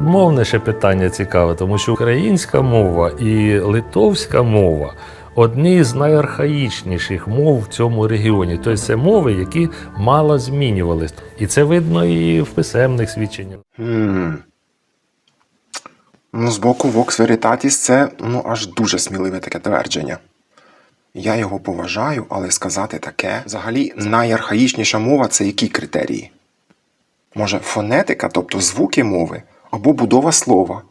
Мовне ще питання цікаве, тому що українська мова і литовська мова одні з найархаїчніших мов в цьому регіоні. Тобто це мови, які мало змінювались. І це видно і в писемних свідченнях. Ну, з боку Vox Veritatis це ну, аж дуже сміливе таке твердження. Я його поважаю, але сказати таке. Взагалі, найархаїчніша мова це які критерії? Може, фонетика, тобто звуки мови, або будова слова,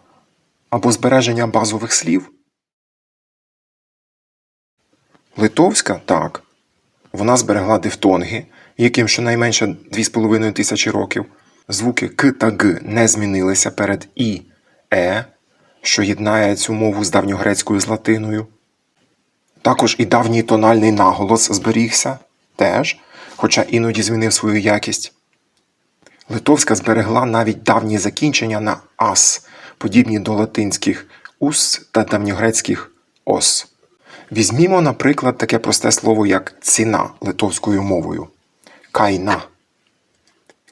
або збереження базових слів? Литовська так. Вона зберегла дифтонги, яким щонайменше 2,5 тисячі років. Звуки К та Г не змінилися перед І, Е, що єднає цю мову з давньогрецькою з латиною. Також і давній тональний наголос зберігся теж, хоча іноді змінив свою якість. Литовська зберегла навіть давні закінчення на ас, подібні до латинських ус та давньогрецьких ос. Візьмімо, наприклад, таке просте слово, як ціна литовською мовою кайна.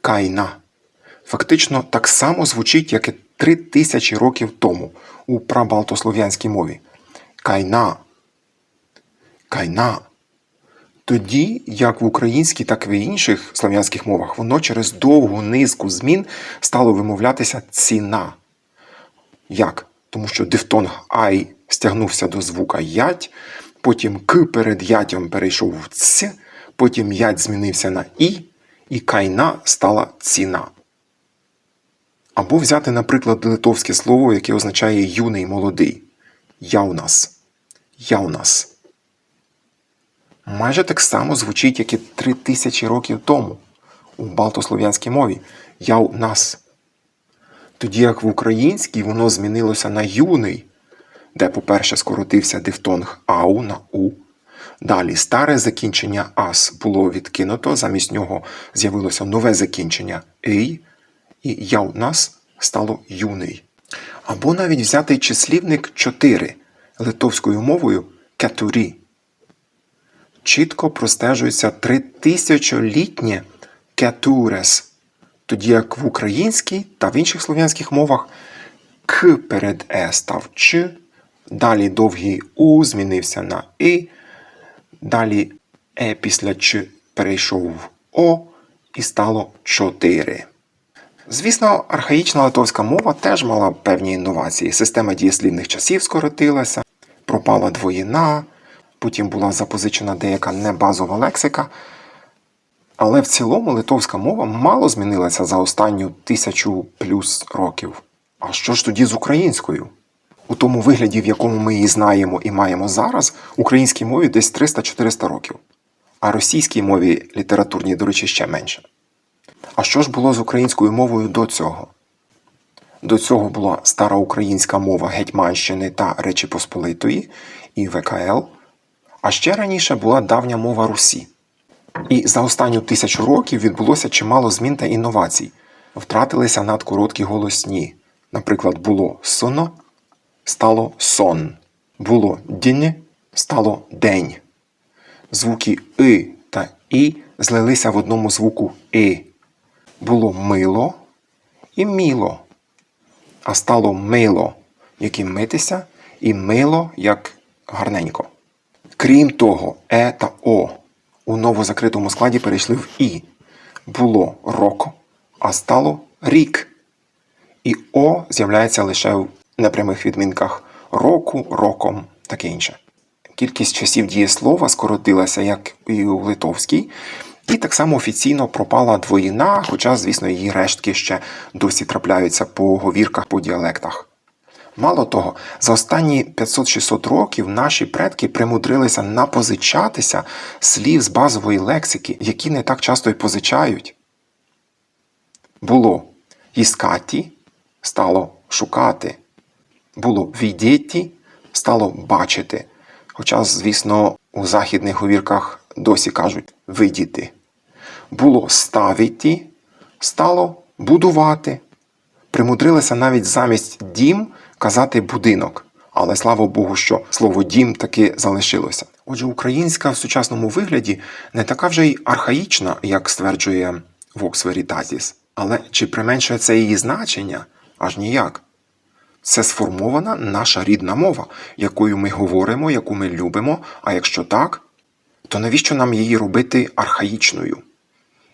Кайна. Фактично так само звучить, як і три тисячі років тому у прабалтослов'янській мові. Кайна. Кайна. Тоді, як в українській, так і в інших слов'янських мовах, воно через довгу низку змін стало вимовлятися ціна. Як? Тому що дифтонг ай стягнувся до звука ять, потім к перед ятям перейшов в ц, потім ять змінився на і, і кайна стала ціна. Або взяти, наприклад, литовське слово, яке означає юний молодий. Яунас. Яунас. Майже так само звучить, як і три тисячі років тому у балтослов'янській мові Яунас. Тоді як в українській воно змінилося на юний, де, по-перше, скоротився дифтонг ау на у. Далі старе закінчення ас було відкинуто, замість нього з'явилося нове закінчення ей, і яунас стало юний. Або навіть взяти числівник 4 литовською мовою кетурі. Чітко простежується тритисячолітнє кетурес, тоді як в українській та в інших слов'янських мовах к перед е став ч, далі довгий у змінився на і, далі е після ч перейшов в о і стало 4. Звісно, архаїчна литовська мова теж мала певні інновації. Система дієслівних часів скоротилася, пропала двоїна, потім була запозичена деяка небазова лексика. Але в цілому литовська мова мало змінилася за останню тисячу плюс років. А що ж тоді з українською? У тому вигляді, в якому ми її знаємо і маємо зараз, українській мові десь 300-400 років, а російській мові літературній, до речі, ще менше. А що ж було з українською мовою до цього? До цього була стара українська мова Гетьманщини та Речі Посполитої і ВКЛ, а ще раніше була давня мова Русі. І за останню тисячу років відбулося чимало змін та інновацій. Втратилися надкороткі голосні. Наприклад, було соно, стало сон, було дінь, стало день. Звуки и та і злилися в одному звуку и. Було мило і міло, а стало мило, як і митися, і мило, як гарненько. Крім того, е та о у новозакритому складі перейшли в і. Було роко, а стало рік. І о з'являється лише в непрямих відмінках року, роком, таке інше. Кількість часів дієслова скоротилася, як і у литовській, і так само офіційно пропала двоїна, хоча, звісно, її рештки ще досі трапляються по говірках, по діалектах. Мало того, за останні 500-600 років наші предки примудрилися напозичатися слів з базової лексики, які не так часто й позичають. Було іскаті стало шукати. Було відєті стало бачити. Хоча, звісно, у західних говірках досі кажуть видіти. Було ставіті стало будувати. Примудрилися навіть замість дім казати будинок. Але слава Богу, що слово дім таки залишилося. Отже, українська в сучасному вигляді не така вже й архаїчна, як стверджує Veritatis. Але чи применшує це її значення? Аж ніяк. Це сформована наша рідна мова, якою ми говоримо, яку ми любимо. А якщо так, то навіщо нам її робити архаїчною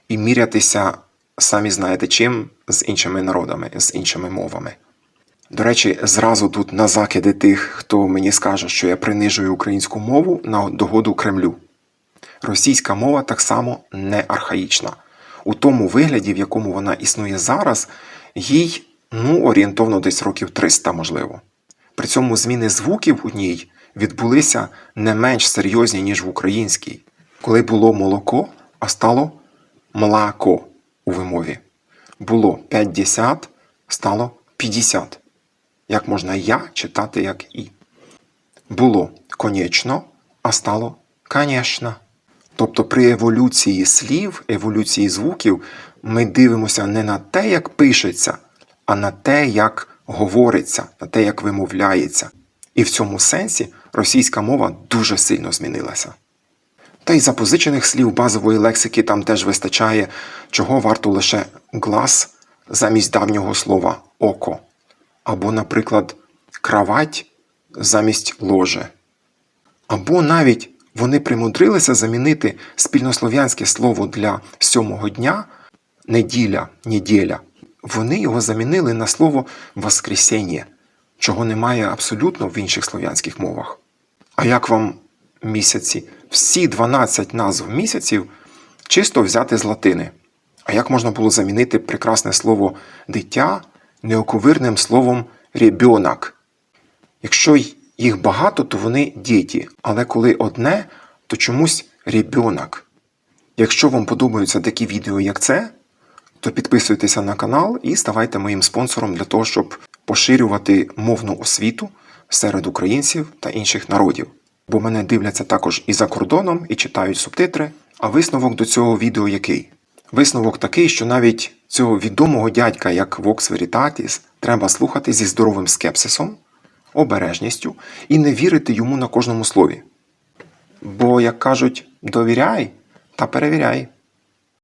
і мірятися, самі знаєте чим, з іншими народами, з іншими мовами? До речі, зразу тут на закиди тих, хто мені скаже, що я принижую українську мову на догоду Кремлю. Російська мова так само не архаїчна. У тому вигляді, в якому вона існує зараз, їй ну, орієнтовно десь років 300, можливо. При цьому зміни звуків у ній відбулися не менш серйозні, ніж в українській, коли було молоко, а стало млако у вимові. Було 50, стало 50. Як можна я читати як і. Було конечно, а стало конечно. Тобто при еволюції слів, еволюції звуків, ми дивимося не на те, як пишеться, а на те, як говориться, на те, як вимовляється. І в цьому сенсі російська мова дуже сильно змінилася. Та й запозичених слів базової лексики там теж вистачає, чого варто лише глас замість давнього слова око, або, наприклад, кравать замість ложе. Або навіть вони примудрилися замінити спільнослов'янське слово для сьомого дня неділя, неділя. Вони його замінили на слово воскресіння, чого немає абсолютно в інших слов'янських мовах. А як вам місяці? Всі 12 назв місяців чисто взяти з латини. А як можна було замінити прекрасне слово дитя неоковирним словом ребенок? Якщо їх багато, то вони діти, але коли одне, то чомусь ребенок. Якщо вам подобаються такі відео, як це, то підписуйтеся на канал і ставайте моїм спонсором для того, щоб поширювати мовну освіту серед українців та інших народів. Бо мене дивляться також і за кордоном, і читають субтитри. А висновок до цього відео який? Висновок такий, що навіть цього відомого дядька, як Vox Veritatis, треба слухати зі здоровим скепсисом, обережністю і не вірити йому на кожному слові. Бо, як кажуть, довіряй та перевіряй.